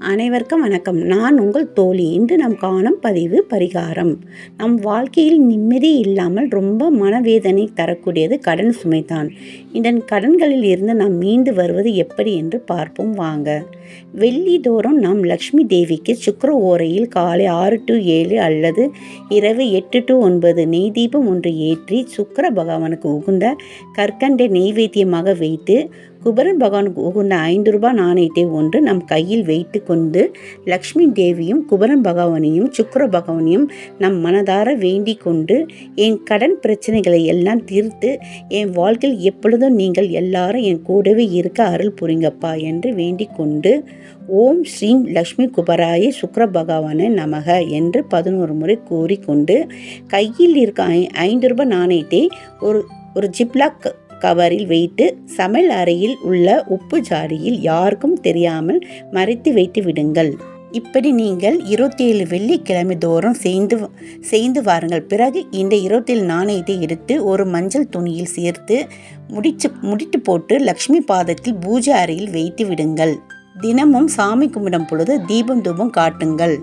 அனைவருக்கும் வணக்கம். நான் உங்கள் தோழி. இன்று நாம் காணும் பதிவு பரிகாரம். நம் வாழ்க்கையில் நிம்மதி இல்லாமல் ரொம்ப மனவேதனை தரக்கூடியது கடன் சுமைதான். இதன் கடன்களில் இருந்து நாம் மீண்டு வருவது எப்படி என்று பார்ப்போம் வாங்க. வெள்ளிதோறும் நாம் லக்ஷ்மி தேவிக்கு சுக்கர ஓரையில் காலை ஆறு டு ஏழு அல்லது இரவு எட்டு டு ஒன்பது நெய் தீபம் ஒன்று ஏற்றி சுக்கர பகவானுக்கு உகுந்த கற்கண்டை நெய்வேத்தியமாக வைத்து குபரன் பகவானுக்கு உகுந்த ஐந்து ரூபாய் நாணயத்தை ஒன்று நம் கையில் வைத்து கொண்டு லக்ஷ்மி தேவியும் குபரன் பகவானையும் சுக்கர பகவானையும் நம் மனதார வேண்டி கொண்டு என் கடன் பிரச்சனைகளை எல்லாம் தீர்த்து என் வாழ்க்கையில் எப்பொழுதும் நீங்கள் எல்லாரும் என் கூடவே இருக்க அருள் புரிங்கப்பா என்று வேண்டிக் கொண்டு ஓம் ஸ்ரீம் லக்ஷ்மி குபராய சுக்கர பகவான நமக என்று பதினோரு முறை கூறிக்கொண்டு கையில் இருக்க ஐ ஐந்து ரூபாய் நாணயத்தை ஒரு ஒரு ஜிப்லாக் கவரில் வைத்து சமையல் அறையில் உள்ள உப்பு ஜாடியில் யாருக்கும் தெரியாமல் மறைத்து வைத்து விடுங்கள். இப்படி நீங்கள் இருபத்தேழு வெள்ளிக்கிழமை தோறும் செய்து செய்து வாருங்கள். பிறகு இந்த இருபத்தேழு நாணயத்தை எடுத்து ஒரு மஞ்சள் துணியில் சேர்த்து முடிச்சு முடிட்டு போட்டு லக்ஷ்மி பாதத்தில் பூஜை அறையில் வைத்து விடுங்கள். தினமும் சாமி கும்பிடும் பொழுது தீபம் தூபம் காட்டுங்கள்.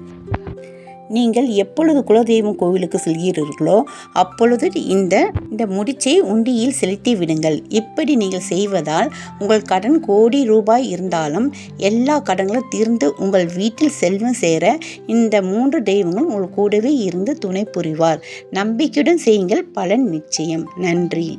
நீங்கள் எப்பொழுது குலதெய்வம் கோவிலுக்கு செல்கிறீர்களோ அப்பொழுது இந்த இந்த முடிச்சை உண்டியில் செலுத்தி விடுங்கள். இப்படி நீங்கள் செய்வதால் உங்கள் கடன் கோடி ரூபாய் இருந்தாலும் எல்லா கடன்களும் தீர்ந்து உங்கள் வீட்டில் செல்வம் சேர இந்த மூன்று தெய்வங்கள் உங்கள் கூடவே இருந்து துணை புரிவார். நம்பிக்கையுடன் செய்யுங்கள். பலன் நிச்சயம். நன்றி.